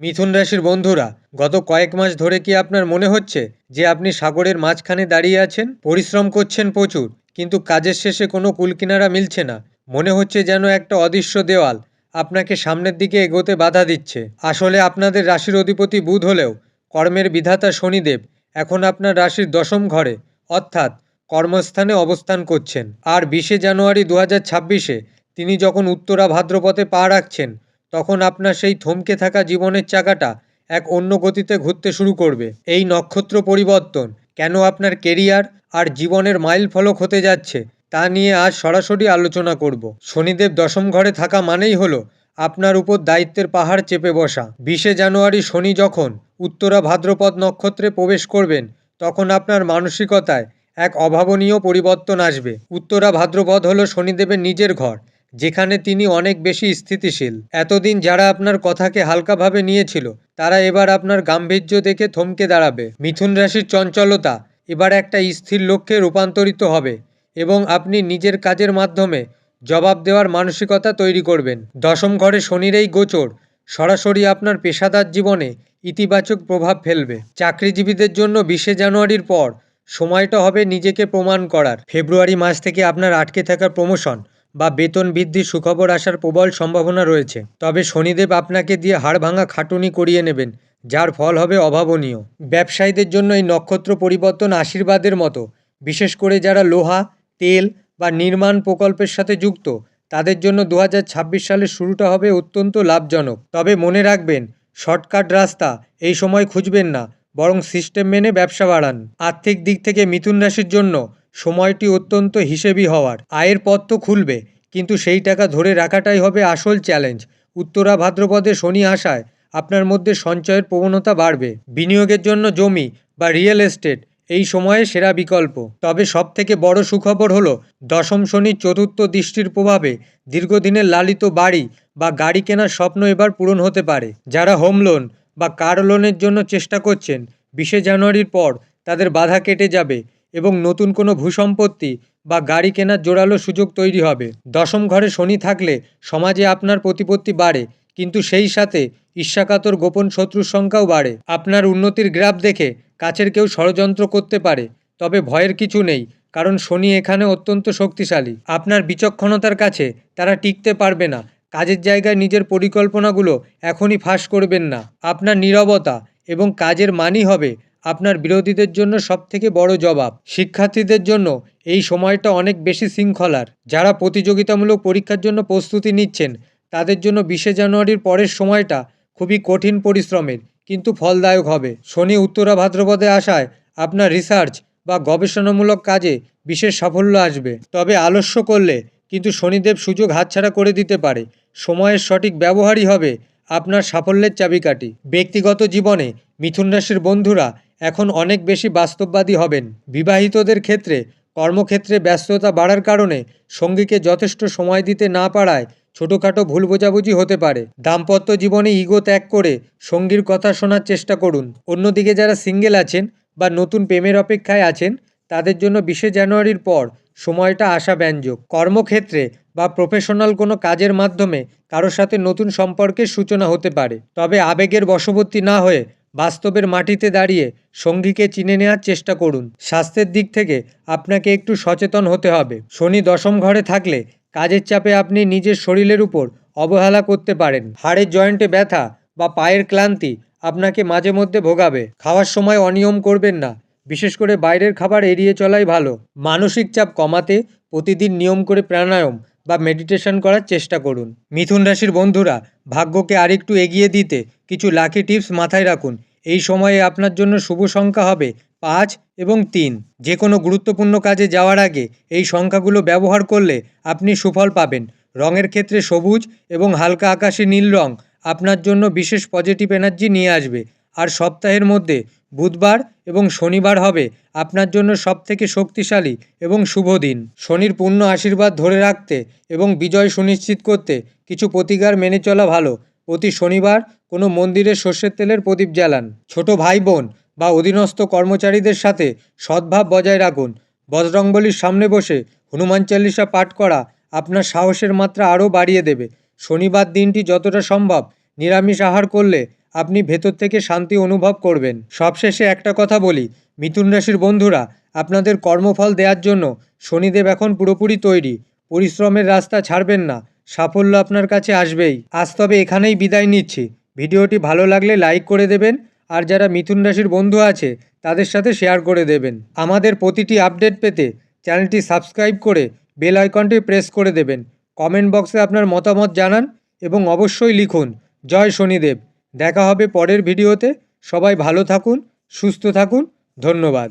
মিথুন রাশির বন্ধুরা, গত কয়েক মাস ধরে কি আপনার মনে হচ্ছে যে আপনি সাগরের মাঝখানে দাঁড়িয়ে আছেন? পরিশ্রম করছেন প্রচুর, কিন্তু কাজের শেষে কোনো কুলকিনারা মিলছে না। মনে হচ্ছে যেন একটা অদৃশ্য দেওয়াল আপনাকে সামনের দিকে এগোতে বাধা দিচ্ছে। আসলে আপনাদের রাশির অধিপতি বুধ হলেও কর্মের বিধাতা শনিদেব এখন আপনার রাশির দশম ঘরে, অর্থাৎ কর্মস্থানে অবস্থান করছেন। আর বিশে জানুয়ারি দু হাজার তিনি যখন উত্তরা ভাদ্রপথে পা রাখছেন তখন আপনার সেই থমকে থাকা জীবনের চাকাটা এক অন্য গতিতে ঘুরতে শুরু করবে। এই নক্ষত্র পরিবর্তন কেন আপনার কেরিয়ার আর জীবনের মাইল ফলক হতে যাচ্ছে তা নিয়ে আজ সরাসরি আলোচনা করব। শনিদেব দশম ঘরে থাকা মানেই হলো আপনার উপর দায়িত্বের পাহাড় চেপে বসা। বিশে জানুয়ারি শনি যখন উত্তরা ভাদ্রপদ নক্ষত্রে প্রবেশ করবেন, তখন আপনার মানসিকতায় এক অভাবনীয় পরিবর্তন আসবে। উত্তরা ভাদ্রপদ হলো শনিদেবের নিজের ঘর। যেখানে তিনি অনেক বেশি স্থিতিশীল। এতদিন যারা আপনার কথাকে হালকাভাবে নিয়েছিল, তারা এবার আপনার গাম্ভীর্য দেখে থমকে দাঁড়াবে। মিথুন রাশির চঞ্চলতা এবার একটা স্থির লক্ষ্যে রূপান্তরিত হবে এবং আপনি নিজের কাজের মাধ্যমে জবাব দেওয়ার মানসিকতা তৈরি করবেন। দশম ঘরে শনির এই গোচর সরাসরি আপনার পেশাদার জীবনে ইতিবাচক প্রভাব ফেলবে। চাকরিজীবীদের জন্য বিশে জানুয়ারির পর সময়টা হবে নিজেকে প্রমাণ করার। ফেব্রুয়ারি মাস থেকে আপনার আটকে থাকা প্রমোশন বা বেতন বৃদ্ধির সুখবর আসার প্রবল সম্ভাবনা রয়েছে। তবে শনিদেব আপনাকে দিয়ে হাড় ভাঙা খাটুনি করিয়ে নেবেন, যার ফল হবে অভাবনীয়। ব্যবসায়ীদের জন্য এই নক্ষত্র পরিবর্তন আশীর্বাদের মতো। বিশেষ করে যারা লোহা, তেল বা নির্মাণ প্রকল্পের সাথে যুক্ত, তাদের জন্য দু সালের শুরুটা হবে অত্যন্ত লাভজনক। তবে মনে রাখবেন, শর্টকাট রাস্তা এই সময় খুঁজবেন না, বরং সিস্টেম মেনে ব্যবসা বাড়ান। আর্থিক দিক থেকে মিথুন রাশির জন্য সময়টি অত্যন্ত হিসেবি হওয়ার। আয়ের পথ তো খুলবে, কিন্তু সেই টাকা ধরে রাখাটাই হবে আসল চ্যালেঞ্জ। উত্তরা ভাদ্রপদে শনি আসায় আপনার মধ্যে সঞ্চয়ের প্রবণতা বাড়বে। বিনিয়োগের জন্য জমি বা রিয়েল এস্টেট এই সময়ে সেরা বিকল্প। তবে সবথেকে বড় সুখবর হলো, দশম শনির চতুর্থ দৃষ্টির প্রভাবে দীর্ঘদিনের লালিত বাড়ি বা গাড়ি কেনার স্বপ্ন এবার পূরণ হতে পারে। যারা হোম লোন বা কার লোনের জন্য চেষ্টা করছেন, বিশে জানুয়ারির পর তাদের বাধা কেটে যাবে। এবং নতুন কোনো ভূসম্পত্তি বা গাড়ি কেনার জোরালো সুযোগ তৈরি হবে। দশম ঘরে শনি থাকলে সমাজে আপনার প্রতিপত্তি বাড়ে, কিন্তু সেই সাথে ঈর্ষাকাতর গোপন শত্রুর সংখ্যাও বাড়ে। আপনার উন্নতির গ্রাফ দেখে কাছের কেউ ষড়যন্ত্র করতে পারে, তবে ভয়ের কিছু নেই, কারণ শনি এখানে অত্যন্ত শক্তিশালী। আপনার বিচক্ষণতার কাছে তারা টিকতে পারবে না, কাজের জায়গায় নিজের পরিকল্পনাগুলো এখনই ফাঁস করবেন না। আপনার নীরবতা এবং কাজের মানই হবে আপনার বিরোধীদের জন্য সবথেকে বড় জবাব। শিক্ষার্থীদের জন্য এই সময়টা অনেক বেশি শৃঙ্খলার। যারা প্রতিযোগিতামূলক পরীক্ষার জন্য প্রস্তুতি নিচ্ছেন, তাদের জন্য বিশে জানুয়ারির পরের সময়টা খুবই কঠিন পরিশ্রমের, কিন্তু ফলদায়ক হবে। শনি উত্তরা ভাদ্রপদে আসায় আপনার রিসার্চ বা গবেষণামূলক কাজে বিশেষ সাফল্য আসবে। তবে আলস্য করলে কিন্তু শনিদেব সুযোগ হাতছাড়া করে দিতে পারে। সময়ের সঠিক ব্যবহারই হবে আপনার সাফল্যের চাবিকাঠি। ব্যক্তিগত জীবনে মিথুন রাশির বন্ধুরা এখন অনেক বেশি বাস্তববাদী হবেন। বিবাহিতদের ক্ষেত্রে কর্মক্ষেত্রে ব্যস্ততা বাড়ার কারণে সঙ্গীকে যথেষ্ট সময় দিতে না পারায় ছোটোখাটো ভুল বোঝাবুঝি হতে পারে। দাম্পত্য জীবনে ইগো ত্যাগ করে সঙ্গীর কথা শোনার চেষ্টা করুন। অন্যদিকে যারা সিঙ্গেল আছেন বা নতুন প্রেমের অপেক্ষায় আছেন, তাদের জন্য বিশে জানুয়ারির পর সময়টা আশাব্যঞ্জক। কর্মক্ষেত্রে বা প্রফেশনাল কোনো কাজের মাধ্যমে কারোর সাথে নতুন সম্পর্কের সূচনা হতে পারে। তবে আবেগের বশবর্তী না হয়ে বাস্তবের মাটিতে দাঁড়িয়ে সঙ্গীকে চিনে নেওয়ার চেষ্টা করুন। স্বাস্থ্যের দিক থেকে আপনাকে একটু সচেতন হতে হবে। শনি দশম ঘরে থাকলে কাজের চাপে আপনি নিজের শরীরের উপর অবহেলা করতে পারেন। হাড়ের জয়েন্টে ব্যথা বা পায়ের ক্লান্তি আপনাকে মাঝে মধ্যে ভোগাবে। খাওয়ার সময় অনিয়ম করবেন না। বিশেষ করে বাইরের খাবার এড়িয়ে চলাই ভালো। মানসিক চাপ কমাতে প্রতিদিন নিয়ম করে প্রাণায়াম বা মেডিটেশন করার চেষ্টা করুন। মিথুন রাশির বন্ধুরা, ভাগ্যকে আরেকটু এগিয়ে দিতে কিছু লাকি টিপস মাথায় রাখুন। এই সময়ে আপনার জন্য শুভ সংখ্যা হবে পাঁচ এবং তিন। যে কোনো গুরুত্বপূর্ণ কাজে যাওয়ার আগে এই সংখ্যাগুলো ব্যবহার করলে আপনি সুফল পাবেন। রঙের ক্ষেত্রে সবুজ এবং হালকা আকাশি নীল রং আপনার জন্য বিশেষ পজিটিভ এনার্জি নিয়ে আসবে। আর সপ্তাহের মধ্যে বুধবার এবং শনিবার হবে আপনার জন্য সবথেকে শক্তিশালী এবং শুভ দিন। শনির পূর্ণ আশীর্বাদ ধরে রাখতে এবং বিজয় সুনিশ্চিত করতে কিছু প্রতিকার মেনে চলা ভালো। প্রতি শনিবার কোনো মন্দিরে সর্ষের তেলের প্রদীপ জ্বালান। ছোট ভাই বোন বা অধীনস্থ কর্মচারীদের সাথে সদ্ভাব বজায় রাখুন। বজরংবলির সামনে বসে হনুমান চালিসা পাঠ করা আপনার সাহসের মাত্রা আরও বাড়িয়ে দেবে। শনিবার দিনটি যতটা সম্ভব নিরামিষ আহার করলে আপনি ভেতর থেকে শান্তি অনুভব করবেন। সবশেষে একটা কথা বলি, মিথুন রাশির বন্ধুরা, আপনাদের কর্মফল দেওয়ার জন্য শনিদেব এখন পুরোপুরি তৈরি। পরিশ্রমের রাস্তা ছাড়বেন না, সাফল্য আপনার কাছে আসবেই। আজ তবে এখানেই বিদায় নিচ্ছি। ভিডিওটি ভালো লাগলে লাইক করে দেবেন, আর যারা মিথুন রাশির বন্ধু আছে, তাদের সাথে শেয়ার করে দেবেন। আমাদের প্রতিটি আপডেট পেতে চ্যানেলটি সাবস্ক্রাইব করে বেল আইকনটি প্রেস করে দেবেন। কমেন্ট বক্সে আপনার মতামত জানান এবং অবশ্যই লিখুন, জয় শনিদেব। দেখা হবে পরের ভিডিওতে। সবাই ভালো থাকুন সুস্থ থাকুন ধন্যবাদ।